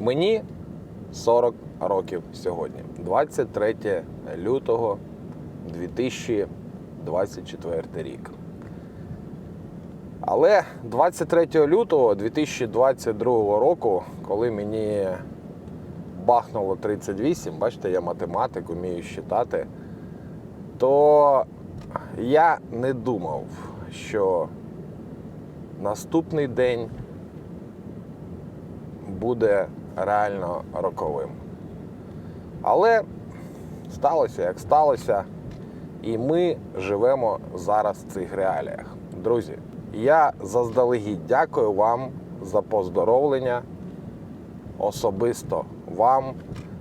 Мені 40 років сьогодні, 23 лютого 2024 рік. Але 23 лютого 2022 року, коли мені бахнуло 38, бачите, я математик, вмію считати, то я не думав, що наступний день буде реально роковим. Але сталося як сталося, і ми живемо зараз в цих реаліях. Друзі, я заздалегідь дякую вам за поздоровлення особисто вам.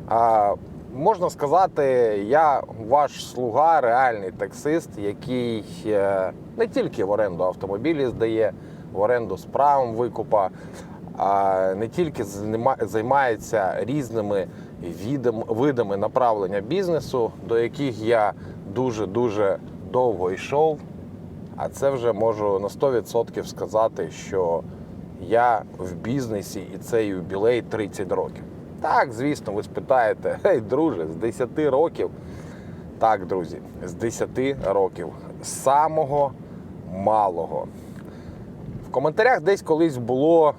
А, можна сказати, я ваш слуга, реальний таксист, який е, не тільки в оренду автомобілі здає, в оренду з правом викупа, не тільки займається різними видами направлення бізнесу, до яких я дуже-дуже довго йшов. А це вже можу на 100% сказати, що я в бізнесі і це юбілей 30 років. Так, звісно, ви спитаєте, гей, друже, з 10 років. Так, друзі, з 10 років. Самого малого. В коментарях десь колись було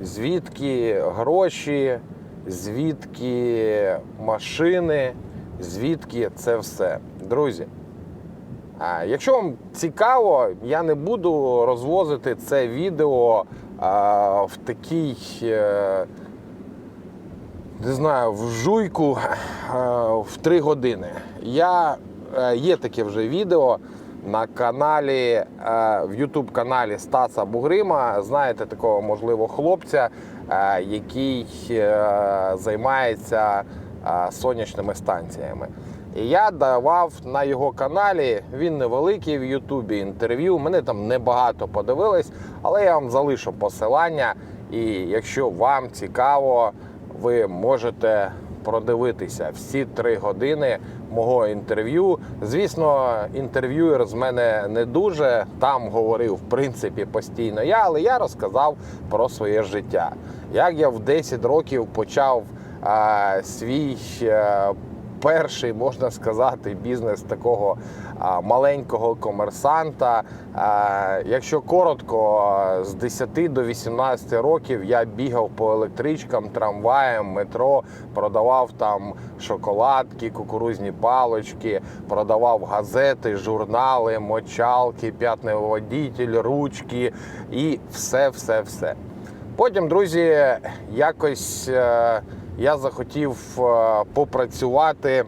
звідки гроші, звідки машини, звідки це все. Друзі, Якщо вам цікаво, я не буду розвозити це відео в такій, е, не знаю, в жуйку в 3 години. Я, е, є таке вже відео на каналі, е, в YouTube каналі Стаса Бугрима. Знаєте такого можливо хлопця, е, який е, займається сонячними станціями. І я давав на його каналі, він невеликий в Ютубі інтерв'ю. Мене там небагато подивились, але я вам залишу посилання. І якщо вам цікаво, ви можете продивитися всі три години мого інтерв'ю. Звісно, інтерв'юер з мене не дуже там говорив в принципі постійно я, але я розказав про своє життя. Як я в 10 років почав а, свій. е, перший, можна сказати, бізнес такого маленького комерсанта. Якщо коротко, з 10 до 18 років я бігав по електричкам, трамваям, метро, продавав там шоколадки, кукурузні палочки, продавав газети, журнали, мочалки, п'ятний водитель, ручки і все, все, все. Потім, друзі, якось е, я захотів е, попрацювати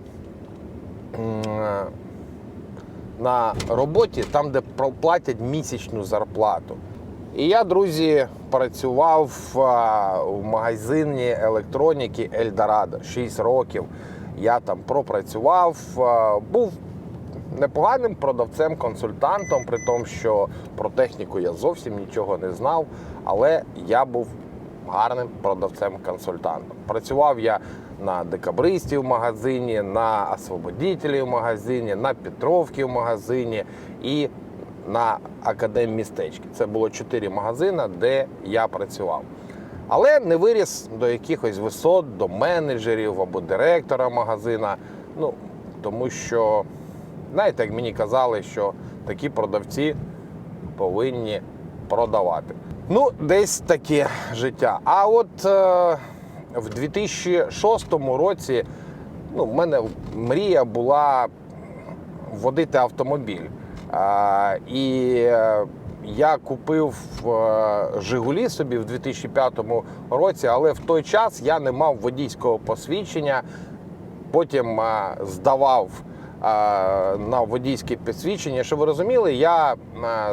е, на роботі, там, де платять місячну зарплату. І я, друзі, працював е, в магазині електроніки Ельдорадо 6 років. Я там пропрацював, був непоганим продавцем-консультантом, при тому, що про техніку я зовсім нічого не знав, але я був гарним продавцем-консультантом. Працював я на декабристів в магазині, на освободителів в магазині, на Петровки в магазині і на академмістечки. Це було чотири магазини, де я працював. Але не виріс до якихось висот, до менеджерів або директора магазина. Ну, тому що, знаєте, як мені казали, що такі продавці повинні продавати. Ну, десь таке життя. А от е, в 2006 році ну, в мене мрія була водити автомобіль. А, і е, я купив е, Жигулі собі в 2005 році, але в той час я не мав водійського посвідчення. Потім е, здавав е, на водійське посвідчення. Що ви розуміли, я е,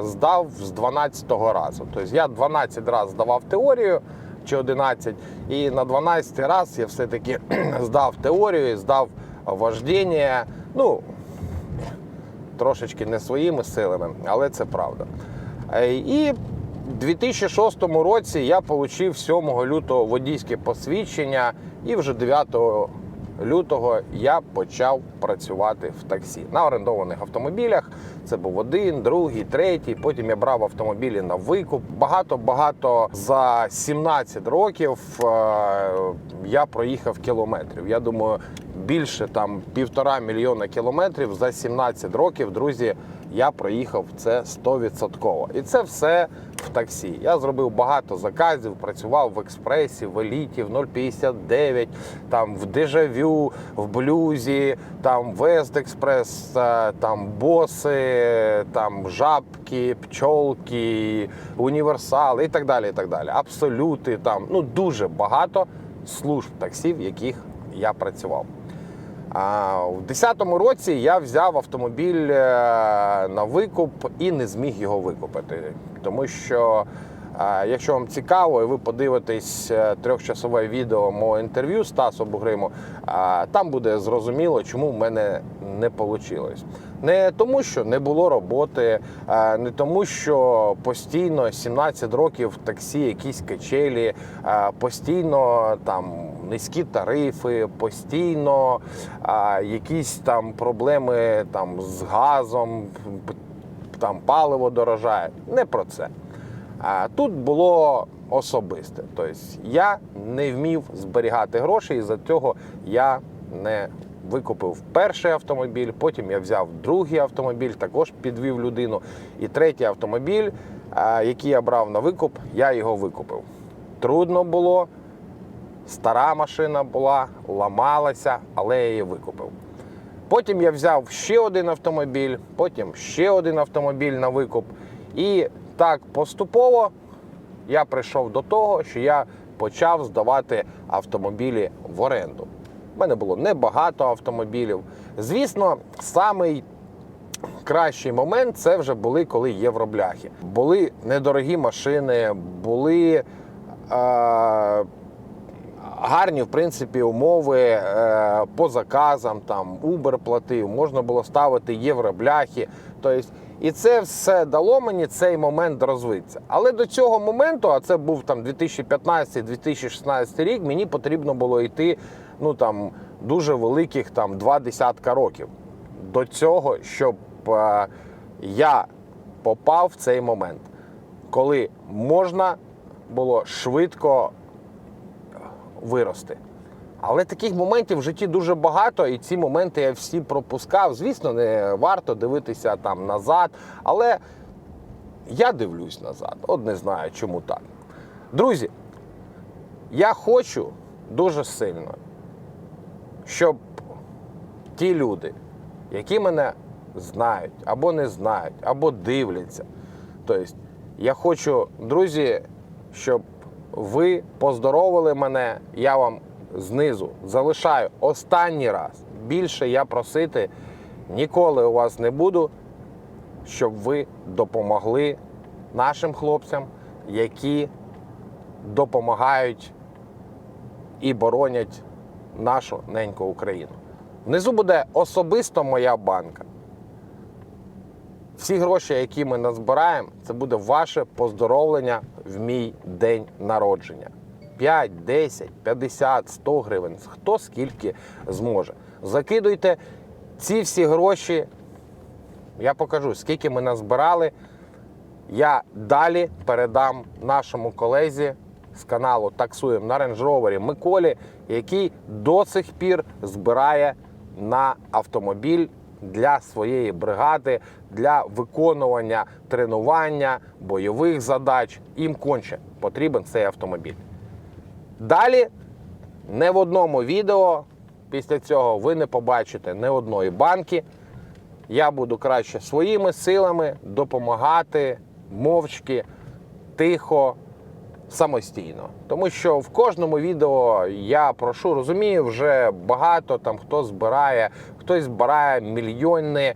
здав з 12-го разу. Тобто я 12 разів здавав теорію чи 11, і на 12 раз я все-таки здав теорію, здав вождіння. Ну, трошечки не своїми силами, але це правда. Е, І в 2006 році я отримав 7 лютого водійське посвідчення, і вже 9 лютого я почав працювати в таксі на орендованих автомобілях. Це був один, другий, третій. Потім я брав автомобілі на викуп. Багато багато за 17 років е, я проїхав кілометрів. Я думаю, більше там півтора мільйона кілометрів за 17 років, друзі. Я проїхав це 100%. І це все в таксі. Я зробив багато заказів, працював в експресі, в еліті, в 059, там в дежавю, в блюзі, там Вест Експрес, е, там боси, там жабки, пчолки, універсали і так далі. і так далі. Абсолюти там ну дуже багато служб таксі, в яких я працював. А в 2010 році я взяв автомобіль е, на викуп і не зміг його викупити. Тому що, е, якщо вам цікаво, і ви подивитесь е, трьохчасове відео мого інтерв'ю з Тасом Бугриму, там буде зрозуміло, чому в мене не вийшло. Не тому, що не було роботи, е, не тому, що постійно 17 років таксі якісь качелі, е, постійно там низькі тарифи, постійно якісь там проблеми там з газом, там паливо дорожає. Не про це. А тут було особисте. Тобто я не вмів зберігати гроші, і за цього я не викупив перший автомобіль, потім я взяв другий автомобіль, також підвів людину. І третій автомобіль, який я брав на викуп, я його викупив. Трудно було, стара машина була, ламалася, але я її викупив. Потім я взяв ще один автомобіль, потім ще один автомобіль на викуп. І так поступово я прийшов до того, що я почав здавати автомобілі в оренду. У мене було небагато автомобілів. Звісно, самий кращий момент це вже були коли євробляхи. Були недорогі машини, були. Е- гарні, в принципі, умови е, по заказам, там Uber платив, можна було ставити євробляхи. Тобто, і це все дало мені цей момент розвитися. Але до цього моменту, а це був там 2015-2016 рік, мені потрібно було йти ну там дуже великих там два десятка років до цього, щоб е, я попав в цей момент, коли можна було швидко вирости. Але таких моментів в житті дуже багато, і ці моменти я всі пропускав. Звісно, не варто дивитися там назад, але я дивлюсь назад. От не знаю, чому так. Друзі, я хочу дуже сильно, щоб ті люди, які мене знають, або не знають, або дивляться. Тобто, я хочу, друзі, щоб ви поздоровили мене, я вам знизу залишаю останній раз. Більше я просити ніколи у вас не буду, щоб ви допомогли нашим хлопцям, які допомагають і боронять нашу неньку Україну. Внизу буде особисто моя банка. Всі гроші, які ми назбираємо, це буде ваше поздоровлення в мій день народження. 5, 10, 50, 100 гривень, хто скільки зможе. Закидуйте ці всі гроші. Я покажу, скільки ми назбирали. Я далі передам нашому колезі з каналу Таксуємо на Rover Миколі, який до сих пір збирає на автомобіль для своєї бригади, для виконування тренування, бойових задач. Їм конче потрібен цей автомобіль. Далі не в одному відео після цього ви не побачите ні одної банки. Я буду краще своїми силами допомагати мовчки, тихо, самостійно. Тому що в кожному відео я прошу, розумію, вже багато там хто збирає, хтось збирає мільйонні е,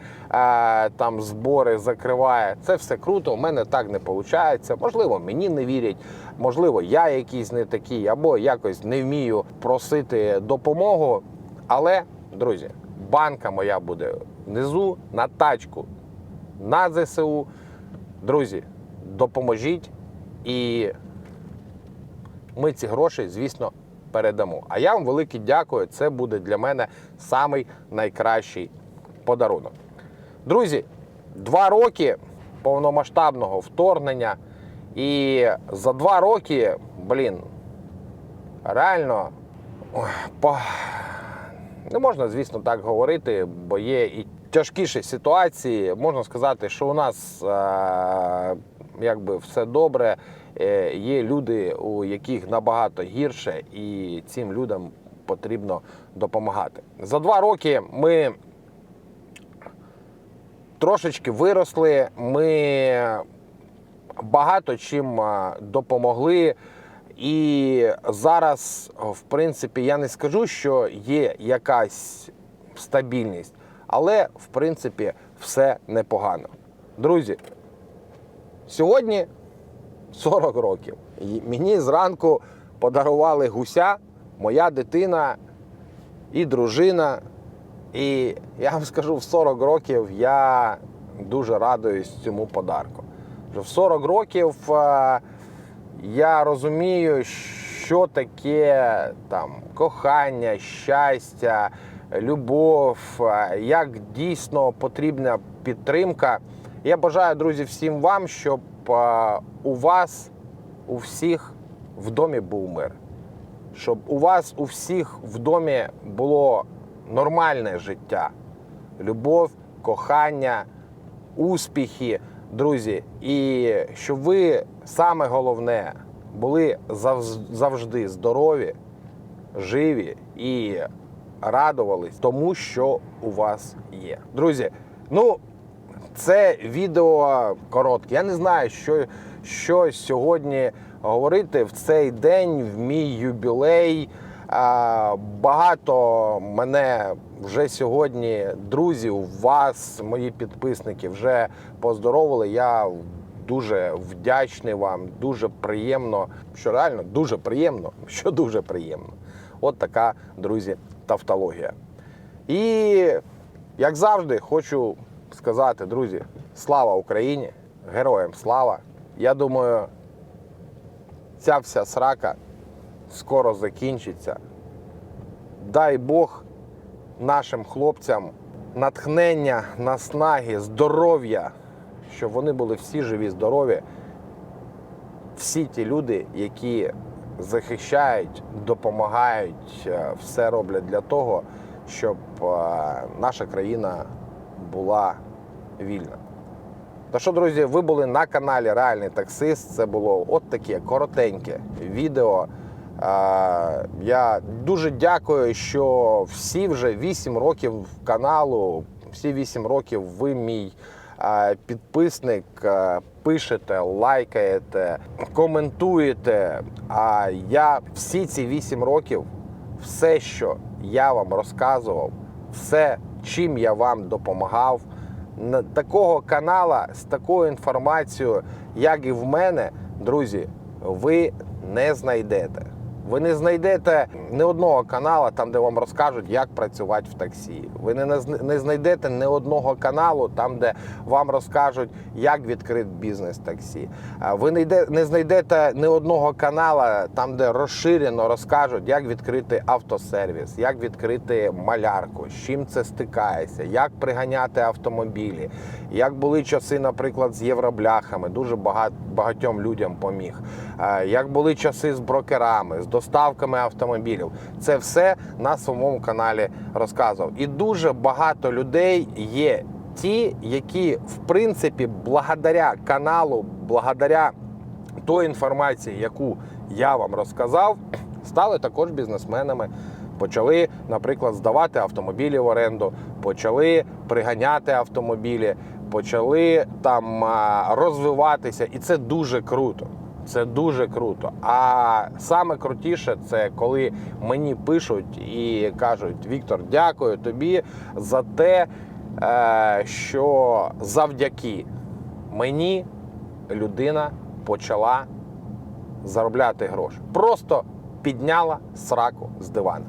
там збори, закриває. Це все круто. У мене так не виходить. Можливо, мені не вірять, можливо, я якийсь не такий, або якось не вмію просити допомогу. Але, друзі, банка моя буде внизу на тачку на ЗСУ. Друзі, допоможіть і ми ці гроші, звісно, передамо. А я вам велике дякую. Це буде для мене самий найкращий подарунок. Друзі, два роки повномасштабного вторгнення. І за два роки, блін, реально по... не можна, звісно, так говорити, бо є і тяжкіші ситуації. Можна сказати, що у нас е, якби все добре. Е, Є люди, у яких набагато гірше, і цим людям потрібно допомагати. За два роки ми трошечки виросли. Ми багато чим допомогли. І зараз, в принципі, я не скажу, що є якась стабільність, але в принципі все непогано. Друзі, сьогодні 40 років. І мені зранку подарували гуся, моя дитина і дружина. І я вам скажу, в 40 років я дуже радуюсь цьому подарку. В 40 років е, я розумію, що таке там кохання, щастя, любов, е, як дійсно потрібна підтримка. Я бажаю, друзі, всім вам, щоб е, у вас, у всіх в домі був мир. Щоб у вас у всіх в домі було нормальне життя, любов, кохання, успіхи, друзі. І щоб ви саме головне були завжди здорові, живі і радувались тому, що у вас є. Друзі, ну це відео коротке. Я не знаю, що, що сьогодні говорити в цей день, в мій юбілей. Багато мене вже сьогодні друзів, вас, мої підписники, вже поздоровили. Я дуже вдячний вам, дуже приємно, що реально дуже приємно, що дуже приємно. От така, друзі, тавтологія. І як завжди, хочу сказати, друзі, слава Україні, героям слава. Я думаю, ця вся срака скоро закінчиться. Дай Бог нашим хлопцям натхнення, наснаги, здоров'я, щоб вони були всі живі, здорові. Всі ті люди, які захищають, допомагають, е, все роблять для того, щоб е, наша країна була вільна. Та що, друзі, ви були на каналі Реальний таксист. Це було от таке коротеньке відео. Я дуже дякую, що всі вже 8 років каналу, всі 8 років ви мій підписник, пишете, лайкаєте, коментуєте. А я всі ці 8 років, все, що я вам розказував, все, чим я вам допомагав, такого канала з такою інформацією, як і в мене, друзі, ви не знайдете. Ви не знайдете ні одного каналу, там, де вам розкажуть, як працювати в таксі. Ви не, не знайдете ні одного каналу, там, де вам розкажуть, як відкрити бізнес таксі. Ви не, не знайдете ні одного каналу, там, де розширено розкажуть, як відкрити автосервіс, як відкрити малярку, з чим це стикається, як приганяти автомобілі, як були часи, наприклад, з євробляхами. Дуже багатьом людям поміг. Як були часи з брокерами, з доставками автомобілів. Це все на своєму каналі розказував. І дуже багато людей є ті, які в принципі благодаря каналу, благодаря той інформації, яку я вам розказав, стали також бізнесменами. Почали, наприклад, здавати автомобілі в оренду, почали приганяти автомобілі, почали там розвиватися, і це дуже круто. Це дуже круто. А саме крутіше це коли мені пишуть і кажуть: Віктор, дякую тобі за те, е, що завдяки мені людина почала заробляти гроші. Просто підняла сраку з дивана.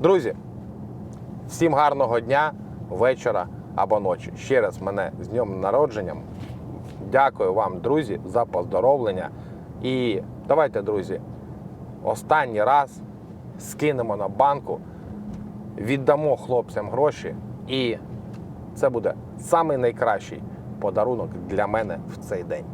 Друзі, всім гарного дня, вечора або ночі. Ще раз мене з днем народженням. Дякую вам, друзі, за поздоровлення. І давайте, друзі, останній раз скинемо на банку, віддамо хлопцям гроші, і це буде самий найкращий подарунок для мене в цей день.